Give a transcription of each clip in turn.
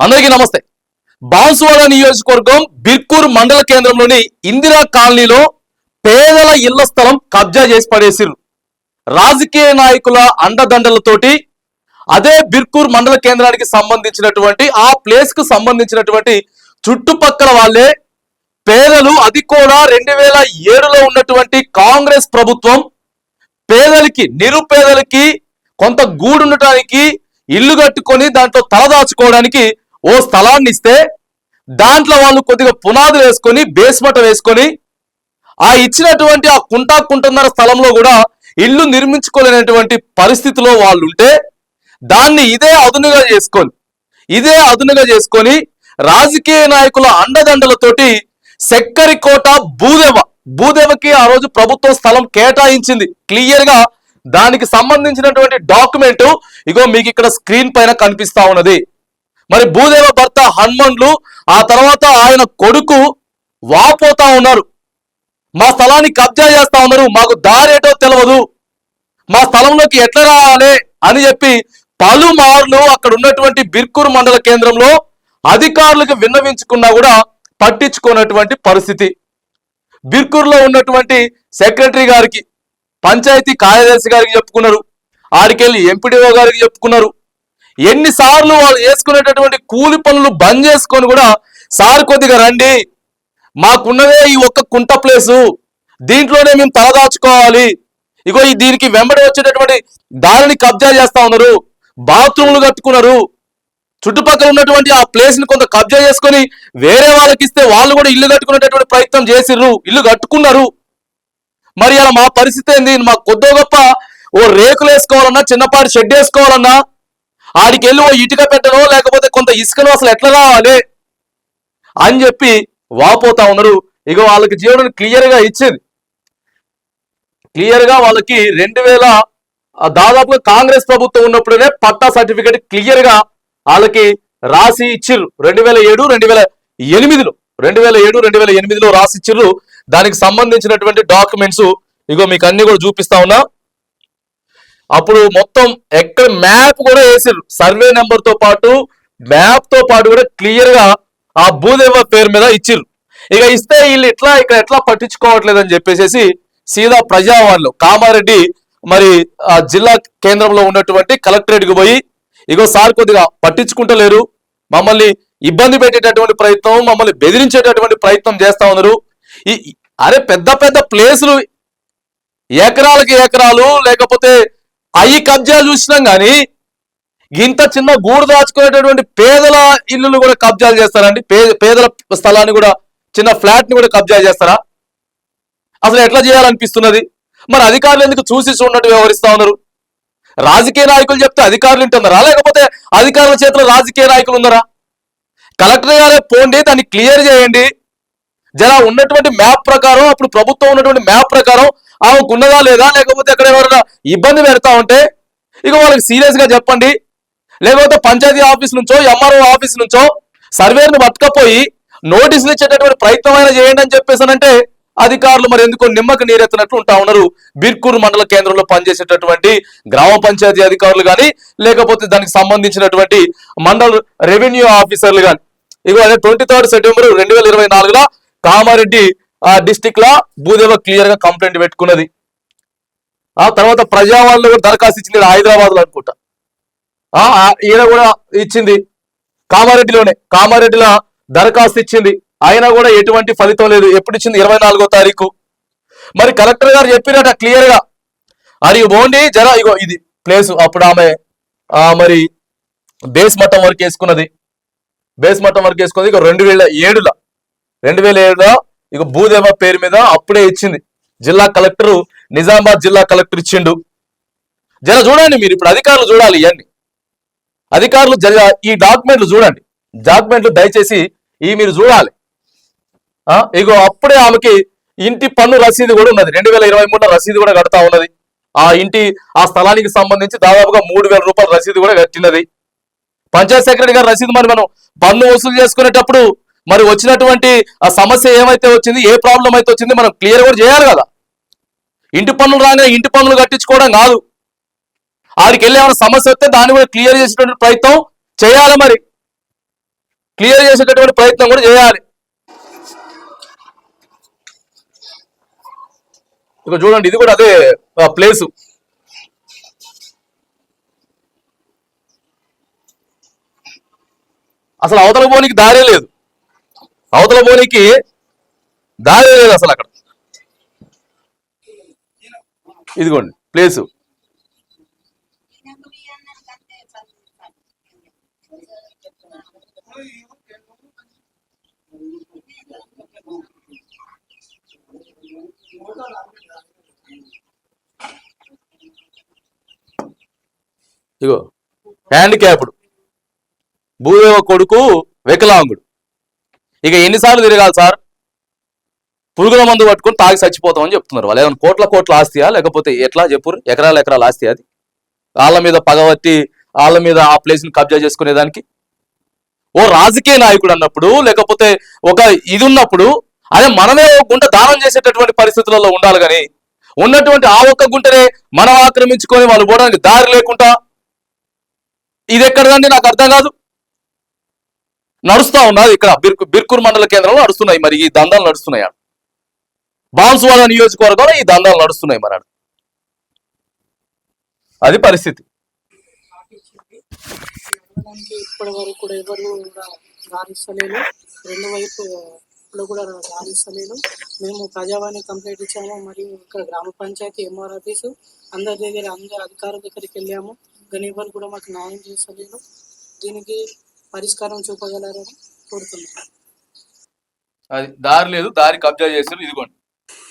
అందరికీ నమస్తే. బాన్సువాడ నియోజకవర్గం బిర్కూర్ మండల కేంద్రంలోని ఇందిరా కాలనీలో పేదల ఇళ్ళ స్థలం కబ్జా చేసి పడేసిరు రాజకీయ నాయకుల అండదండలతోటి అదే బిర్కూర్ మండల కేంద్రానికి సంబంధించినటువంటి ఆ ప్లేస్కు సంబంధించినటువంటి చుట్టుపక్కల వాళ్ళే పేదలు అది కూడా రెండు వేల ఏడులో ఉన్నటువంటి కాంగ్రెస్ ప్రభుత్వం పేదలకి నిరుపేదలకి కొంత గూడుండటానికి ఇల్లు కట్టుకొని దాంట్లో తలదాచుకోవడానికి ఓ స్థలాన్ని ఇస్తే దాంట్లో వాళ్ళు కొద్దిగా పునాదులు వేసుకొని బేస్మట వేసుకొని ఆ ఇచ్చినటువంటి ఆ కుంటా కుంటున్నర స్థలంలో కూడా ఇల్లు నిర్మించుకోలేనటువంటి పరిస్థితిలో వాళ్ళు ఉంటే దాన్ని ఇదే అదునుగా చేసుకొని ఇదే అదునుగా చేసుకొని రాజకీయ నాయకుల అండదండలతోటి సెక్కరికోట భూదేవ భూదేవకి ఆ రోజు ప్రభుత్వం స్థలం కేటాయించింది. క్లియర్గా దానికి సంబంధించినటువంటి డాక్యుమెంట్ ఇగో మీకు ఇక్కడ స్క్రీన్ పైన కనిపిస్తా ఉన్నది. మరి భూదేవ భర్త హనుమండ్లు ఆ తర్వాత ఆయన కొడుకు వాపోతా ఉన్నారు. మా స్థలాన్ని కబ్జా చేస్తా ఉన్నారు. మాకు దారేటో తెలియదు మా స్థలంలోకి ఎట్లా రావాలి అని చెప్పి పలుమార్లు అక్కడ ఉన్నటువంటి బిర్కూరు మండల కేంద్రంలో అధికారులకు విన్నవించుకున్నా కూడా పట్టించుకున్నటువంటి పరిస్థితి. బిర్కూరులో ఉన్నటువంటి సెక్రటరీ గారికి పంచాయతీ కార్యదర్శి గారికి చెప్పుకున్నారు. ఆడికెళ్ళి ఎంపీడీఓ గారికి చెప్పుకున్నారు. ఎన్నిసార్లు వాళ్ళు చేసుకునేటటువంటి కూలి పనులు బంద్ చేసుకొని కూడా సార్ కొద్దిగా రండి. మాకున్నదే ఈ ఒక్క కుంట ప్లేసు. దీంట్లోనే మేము తలదాచుకోవాలి ఇగో ఈ దీనికి వెంబడి వచ్చేటటువంటి దారిని కబ్జా చేస్తా ఉన్నారు. బాత్రూమ్లు కట్టుకున్నారు. చుట్టుపక్కల ఉన్నటువంటి ఆ ప్లేస్ని కొంత కబ్జా చేసుకొని వేరే వాళ్ళకి ఇస్తే వాళ్ళు కూడా ఇల్లు కట్టుకునేటటువంటి ప్రయత్నం చేసిర్రు. ఇల్లు కట్టుకున్నారు. మరి అలా మా పరిస్థితి ఏంది? మా కొద్దో గొప్ప ఓ రేకులు వేసుకోవాలన్నా చిన్నపాటి షెడ్ వేసుకోవాలన్నా ఆడికి వెళ్ళి ఓ ఇటుక పెట్టనో లేకపోతే కొంత ఇసుకనో అసలు ఎట్లా రావాలి? అని చెప్పి వాపోతా ఉన్నారు. ఇక వాళ్ళకి జీవనం క్లియర్గా ఇచ్చింది. క్లియర్గా వాళ్ళకి రెండు వేల దాదాపుగా కాంగ్రెస్ ప్రభుత్వం ఉన్నప్పుడునే పట్టా సర్టిఫికేట్ క్లియర్గా వాళ్ళకి రాసి ఇచ్చిర్రు. రెండు వేల ఏడు రెండు వేల ఎనిమిదిలో రెండు వేల ఏడు రెండు వేల ఎనిమిదిలో రాసి ఇచ్చిర్రు. దానికి సంబంధించినటువంటి డాక్యుమెంట్స్ ఇగో మీకు అన్ని కూడా చూపిస్తా ఉన్నా. అప్పుడు మొత్తం ఎక్కడ మ్యాప్ కూడా వేసారు సర్వే నెంబర్తో పాటు మ్యాప్తో పాటు కూడా క్లియర్గా ఆ భూదేవ పేరు మీద ఇచ్చిర్రు. ఇక ఇస్తే వీళ్ళు ఎట్లా ఇక్కడ ఎట్లా పట్టించుకోవట్లేదు అని చెప్పేసి సీదా ప్రజావాణిలో కామారెడ్డి మరి ఆ జిల్లా కేంద్రంలో ఉన్నటువంటి కలెక్టరేట్కు పోయి ఇగో సార్ కొద్దిగా పట్టించుకుంటలేరు. మమ్మల్ని ఇబ్బంది పెట్టేటటువంటి ప్రయత్నం మమ్మల్ని బెదిరించేటటువంటి ప్రయత్నం చేస్తా ఉన్నారు. ఈ- అరే పెద్ద పెద్ద ప్లేసులు ఎకరాలకి ఎకరాలు లేకపోతే అయి కబ్జా చూసినాం కానీ ఇంత చిన్న గూడు దాచుకునేటటువంటి పేదల ఇల్లును కూడా కబ్జాలు చేస్తారండి. పేదల స్థలాన్ని కూడా చిన్న ఫ్లాట్ని కూడా కబ్జా చేస్తారా? అసలు ఎట్లా చేయాలనిపిస్తున్నది? మరి అధికారులు ఎందుకు చూసి చూడనట్టు వ్యవహరిస్తా ఉన్నారు? రాజకీయ నాయకులు చెప్తే అధికారులు ఉంటున్నారా లేకపోతే అధికారుల చేతిలో రాజకీయ నాయకులు ఉన్నారా? కలెక్టర్ గారే పోండి దాన్ని క్లియర్ చేయండి. జర ఉన్నటువంటి మ్యాప్ ప్రకారం అప్పుడు ప్రభుత్వం ఉన్నటువంటి మ్యాప్ ప్రకారం ఆమెకు ఉన్నదా లేదా? లేకపోతే అక్కడ ఎవరైనా ఇబ్బంది పెడతా ఉంటే? ఇక వాళ్ళకి సీరియస్గా చెప్పండి. లేకపోతే పంచాయతీ ఆఫీస్ నుంచో ఎంఆర్ఓ ఆఫీస్ నుంచో సర్వేను పట్టుకపోయి నోటీసులు ఇచ్చేటటువంటి ప్రయత్నం అయినా చేయండి అని చెప్పేసానంటే అధికారులు మరి ఎందుకో నిమ్మకి నీరెత్తినట్లు ఉంటా ఉన్నారు. బిర్కూరు మండల కేంద్రంలో పనిచేసేటటువంటి గ్రామ పంచాయతీ అధికారులు కానీ లేకపోతే దానికి సంబంధించినటువంటి మండల రెవెన్యూ ఆఫీసర్లు కానీ ఇగో ట్వంటీ థర్డ్ సెప్టెంబర్ రెండు వేల ఇరవై నాలుగులో కామారెడ్డి ఆ డిస్టిక్ లా భూదేవ క్లియర్గా కంప్లైంట్ పెట్టుకున్నది. ఆ తర్వాత ప్రజావాళ్ళు కూడా దరఖాస్తు ఇచ్చింది హైదరాబాద్లో అనుకుంటా ఈయన కూడా ఇచ్చింది. కామారెడ్డిలోనే కామారెడ్డిలో దరఖాస్తు ఇచ్చింది. ఆయన కూడా ఎటువంటి ఫలితం లేదు. ఎప్పుడు ఇచ్చింది? ఇరవై నాలుగో తారీఖు. మరి కలెక్టర్ గారు చెప్పినట క్లియర్గా అది బోండి జర ఇగో ఇది ప్లేస్ అప్పుడు ఆమె మరి బేస్ మట్టం వరకు వేసుకున్నది. బేస్ మట్టం వరకు వేసుకున్నది ఇక రెండు వేల ఏడులో. రెండు వేల ఏడులో ఇక భూదేవ పేరు మీద అప్పుడే ఇచ్చింది. జిల్లా కలెక్టర్ నిజామాబాద్ జిల్లా కలెక్టర్ ఇచ్చిండు. జర చూడండి మీరు ఇప్పుడు అధికారులు చూడాలి ఇవన్నీ అధికారులు జర ఈ డాక్యుమెంట్లు చూడండి. డాక్యుమెంట్లు దయచేసి ఈ మీరు చూడాలి. ఇగో అప్పుడే ఆమెకి ఇంటి పన్ను రసీదు కూడా ఉన్నది. రెండు వేల ఇరవై మూడులో రసీదు కూడా కడతా ఉన్నది. ఆ ఇంటి ఆ స్థలానికి సంబంధించి దాదాపుగా మూడు వేల రూపాయల రసీదు కూడా కట్టినది. పంచాయత్ సెక్రటరీ గారు రసీదు మరి మనం పన్ను వసూలు చేసుకునేటప్పుడు మరి వచ్చినటువంటి ఆ సమస్య ఏమైతే వచ్చింది ఏ ప్రాబ్లం అయితే వచ్చింది మనం క్లియర్ కూడా చేయాలి కదా. ఇంటి పన్నులు రానే ఇంటి పన్నులు కట్టించుకోవడం కాదు. ఆడికి వెళ్ళి ఏమైనా సమస్య వస్తే దాన్ని కూడా క్లియర్ చేసేటువంటి ప్రయత్నం చేయాలి మరి. క్లియర్ చేసేటటువంటి ప్రయత్నం కూడా చేయాలి. ఇక చూడండి ఇది కూడా అదే ప్లేసు అసలు అవతల పోనీకి దారే లేదు. అవతల పోనీకి దారి లేదు అసలు అక్కడ. ఇదిగోండి ప్లేసు. ఇగో హ్యాండిక్యాప్డ్. భూదేవ కొడుకు వికలాంగుడు. ఇక ఎన్నిసార్లు తిరగాలి సార్? పురుగుల మందు పట్టుకుని తాగి చచ్చిపోతామని చెప్తున్నారు వాళ్ళు. ఏమైనా కోట్ల కోట్ల ఆస్తియా? లేకపోతే ఎట్లా చెప్పురు ఎకరాల ఎకరాల ఆస్తి అది. వాళ్ళ మీద పగబట్టి వాళ్ళ మీద ఆ ప్లేస్ని కబ్జా చేసుకునేదానికి? ఓ రాజకీయ నాయకుడు అన్నప్పుడు లేకపోతే ఒక ఇది ఉన్నప్పుడు అదే మనమే గుంట దానం చేసేటటువంటి పరిస్థితులలో ఉండాలి కానీ ఉన్నటువంటి ఆ ఒక్క గుంటనే మనం ఆక్రమించుకొని వాళ్ళు పోవడానికి దారి లేకుండా ఇది ఎక్కడదండి నాకు అర్థం కాదు. నడుస్తా ఉన్నది ఇక్కడ బిర్కు బిర్కూర్ మండల కేంద్రంలో నడుస్తున్నాయి మరి ఈ దందాలు నడుస్తున్నాయి? ఆడ. బాన్సువాడ నియోజకవర్గంలో ఈ దందాలు నడుస్తున్నాయి మరి అది పరిస్థితి. ఇప్పటి వరకు కూడా ఎవరు కూడా రెండు వైపు వైపులో కూడా రాణిస్తలేదు. మేము ప్రజావాణి కంప్లైంట్ ఇచ్చాము మరియు ఇక్కడ గ్రామ పంచాయతీ ఎంఆర్ ఆఫీసు అందరి దగ్గర అందరి అధికారుల దగ్గరికి వెళ్ళాము. కానీ ఎవరు కూడా మాకు న్యాయం చేస్తలేదు. దీనికి పరిష్కారం చూపగలరని కోరుతున్నాను. అది దారి లేదు దారి కబ్జా చేసారు ఇదిగోండి.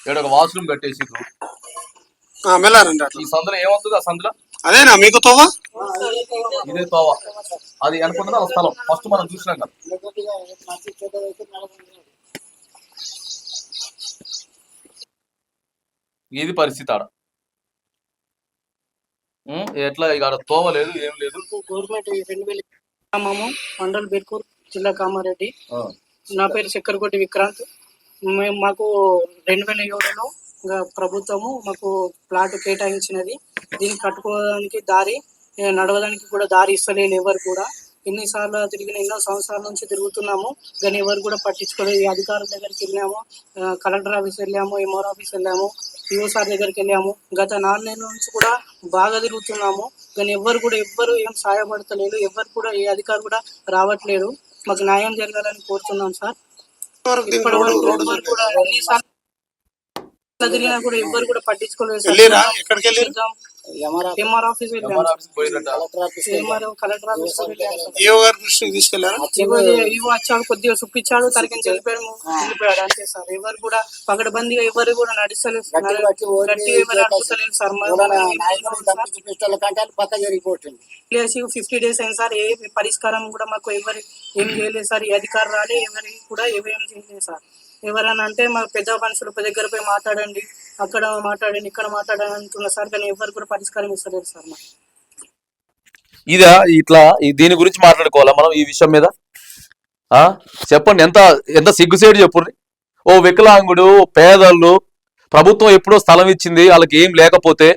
ఇక్కడ ఒక వాష్రూమ్ అట్లా ఈ సందులో ఏమవుతుంది ఆ సందులో? అదేనా మీకు తోవ? ఇదే తోవ. అది అనుకుంటున్నా ఆ స్థలం. ఫస్ట్ మనం చూసినాం కదా. ఇది పరిస్థితి ఆడ. ఎట్లా ఇక ఆడ తోవ లేదు ఏం లేదు. గవర్నమెంట్ రెండు వేల గ్రామము మండల్ బెర్కూర్ జిల్లా కామారెడ్డి. నా పేరు చక్కెరకోటి విక్రాంత్. మేము మాకు రెండు వేల ఏడులో ప్రభుత్వము మాకు ప్లాట్ కేటాయించినది. దీన్ని కట్టుకోవడానికి దారి నడవడానికి కూడా దారి ఇస్తలేదు ఎవరు కూడా. ఎన్నిసార్లు తిరిగిన ఎన్నో సంవత్సరాల నుంచి తిరుగుతున్నాము. కానీ ఎవరు కూడా పట్టించుకోలేదు. ఈ అధికారుల దగ్గరికి వెళ్ళాము. కలెక్టర్ ఆఫీస్ వెళ్ళాము ఎంఆర్ ఆఫీస్ వెళ్ళాము పిఓ సార్ దగ్గరికి వెళ్ళాము. గత నాలుగు నెలల నుంచి కూడా బాగా తిరుగుతున్నాము. కానీ ఎవరు కూడా ఎవ్వరు ఏం సహాయపడతలేదు ఎవరు కూడా ఏ అధికారు కూడా రావట్లేదు. మాకు న్యాయం జరగాలని కోరుతున్నాం సార్. ఇప్పటి వరకు ఎవ్వరు కూడా ఎన్నిసార్లు తిరిగినా కూడా ఎవ్వరు కూడా పట్టించుకోలేదు ఎంఆర్ ఆఫీస్ కలెక్టర్ ఆఫీస్ దృష్టికి తీసుకెళ్ళారా వచ్చాడు కొద్దిగా చూపించాడు తరగతి వెళ్ళిపోయాము వెళ్ళిపోయాడు అంతే సార్. ఎవరు కూడా పగడబందిగా ఎవరు కూడా పక్క జరిగిపోతుంది. ఫిఫ్టీ డేస్ అయింది సార్. ఏ పరిష్కారం కూడా మాకు ఎవరు ఏం చేయలేదు సార్. ఈ అధికారం రాలే ఎవరి కూడా ఏమేం చేయలేదు సార్. ఎవరైనా అంటే మా పెద్ద మనుషులు దగ్గర పోయి మాట్లాడండి. అక్కడ మాట్లాడండి ఇక్కడ మాట్లాడాను సార్ కానీ ఎవరు కూడా పరిష్కారం ఇస్తలేదు సార్ మాకు. ఇదా ఇట్లా దీని గురించి మాట్లాడుకోవాలా మనం ఈ విషయం మీద? ఆ? చెప్పండి ఎంత ఎంత సిగ్గుసేటు చెప్పుర్రి? ఓ వికలాంగుడు పేదళ్ళు ప్రభుత్వం ఎప్పుడో స్థలం ఇచ్చింది వాళ్ళకి ఏం లేకపోతే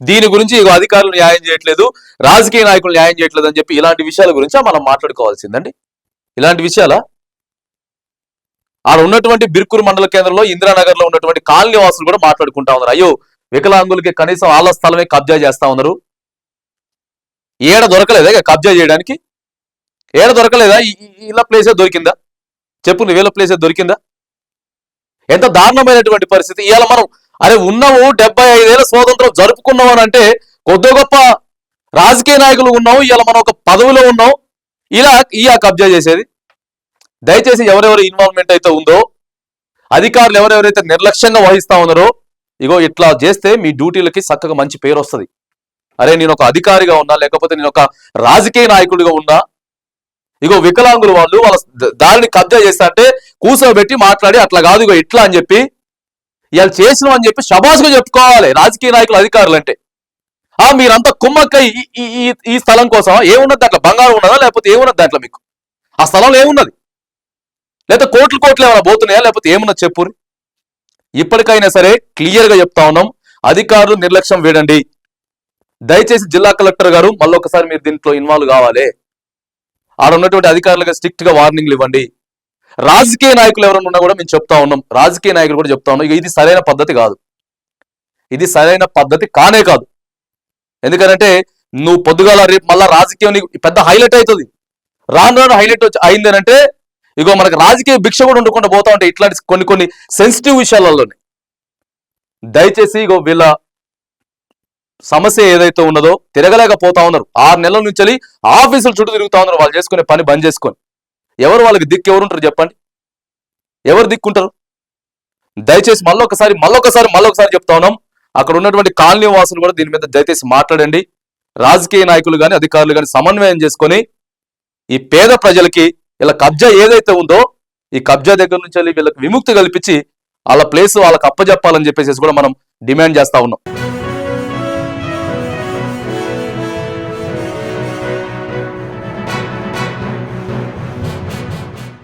దీని గురించి అధికారులు న్యాయం చేయట్లేదు రాజకీయ నాయకులు న్యాయం చేయట్లేదు అని చెప్పి ఇలాంటి విషయాల గురించి మనం మాట్లాడుకోవాల్సిందండి? ఇలాంటి విషయాలా? ఆడ ఉన్నటువంటి బిర్కూరు మండల కేంద్రంలో ఇందిరానగర్లో ఉన్నటువంటి కాలనీ వాసులు కూడా మాట్లాడుకుంటా ఉన్నారు. అయ్యో వికలాంగులకి కనీసం వాళ్ళ స్థలమే కబ్జా చేస్తా ఉన్నారు. ఏడ దొరకలేదా ఇక కబ్జా చేయడానికి? ఏడ దొరకలేదా? ఈ- ఇలా ప్లేసే దొరికిందా? చెప్పు నువ్వు వీళ్ళ ప్లేసే దొరికిందా? ఎంత దారుణమైనటువంటి పరిస్థితి. ఇవాళ మనం అరే ఉన్నాము డెబ్బై ఐదేళ్ళ స్వాతంత్రం జరుపుకున్నాం అని అంటే కొద్ది గొప్ప రాజకీయ నాయకులు ఉన్నాము ఇవాళ మనం ఒక పదవిలో ఉన్నాం ఇలా ఇయా కబ్జా చేసేది. దయచేసి ఎవరెవరు ఇన్వాల్వ్మెంట్ అయితే ఉందో అధికారులు ఎవరెవరైతే నిర్లక్ష్యంగా వహిస్తా ఉన్నారో ఇగో ఇట్లా చేస్తే మీ డ్యూటీలకి చక్కగా మంచి పేరు వస్తుంది. అరే నేను ఒక అధికారిగా ఉన్నా లేకపోతే నేను ఒక రాజకీయ నాయకుడిగా ఉన్నా ఇగో వికలాంగులు వాళ్ళు వాళ్ళ దారిని కబ్జా చేస్తా అంటే కూర్చోబెట్టి మాట్లాడి అట్లా కాదు ఇగో ఇట్లా అని చెప్పి ఇవాళ చేసినాం అని చెప్పి షబాష్గా చెప్పుకోవాలి రాజకీయ నాయకులు అధికారులు అంటే ఆ మీరంతా కుమ్మక్క ఈ- ఈ- ఈ ఈ స్థలం కోసం ఏమున్నది దాంట్లో? బంగారం ఉన్నదా? లేకపోతే ఏమున్నది దాంట్లో మీకు? ఆ స్థలంలో ఏమున్నది? లేదా కోట్లు కోట్లు ఏమైనా పోతున్నాయా? లేకపోతే ఏమన్నా చెప్పుర్రి? ఇప్పటికైనా సరే క్లియర్గా చెప్తా ఉన్నాం. అధికారులు నిర్లక్ష్యం వేడండి. దయచేసి జిల్లా కలెక్టర్ గారు మళ్ళొకసారి మీరు దీంట్లో ఇన్వాల్వ్ కావాలి. ఆడ ఉన్నటువంటి అధికారులుగా స్ట్రిక్ట్గా వార్నింగ్లు ఇవ్వండి. రాజకీయ నాయకులు ఎవరైనా ఉన్నా కూడా మేము చెప్తా ఉన్నాం. రాజకీయ నాయకులు కూడా చెప్తా ఉన్నాం. ఇది సరైన పద్ధతి కాదు. ఇది సరైన పద్ధతి కానే కాదు. ఎందుకంటే నువ్వు పొద్దుగాల రేపు మళ్ళా రాజకీయం పెద్ద హైలైట్ అవుతుంది. రాను రాను హైలైట్ వచ్చి అయింది అంటే ఇగో మనకు రాజకీయ భిక్ష కూడా ఉండకుండా పోతా ఉంటాయి ఇట్లాంటి కొన్ని కొన్ని సెన్సిటివ్ విషయాలలోనే. దయచేసి ఇగో వీళ్ళ సమస్య ఏదైతే ఉన్నదో తిరగలేకపోతా ఉన్నారు. ఆరు నెలల నుంచి ఆఫీసులు చుట్టూ తిరుగుతా ఉన్నారు వాళ్ళు చేసుకునే పని బంద్ చేసుకొని. ఎవరు వాళ్ళకి దిక్కు ఎవరు ఉంటారు చెప్పండి? ఎవరు దిక్కుంటారు? దయచేసి మళ్ళొకసారి మళ్ళొకసారి మళ్ళొకసారి చెప్తా ఉన్నాం. అక్కడ ఉన్నటువంటి కాలనీ వాసులు కూడా దీని మీద దయచేసి మాట్లాడండి. రాజకీయ నాయకులు కానీ అధికారులు కానీ సమన్వయం చేసుకొని ఈ పేద ప్రజలకి ఇలా కబ్జా ఏదైతే ఉందో ఈ కబ్జా దగ్గర నుంచి వెళ్ళి వీళ్ళకి విముక్తి కల్పించి వాళ్ళ ప్లేస్ వాళ్ళకి అప్పజెప్పాలని చెప్పేసి కూడా మనం డిమాండ్ చేస్తా ఉన్నాం.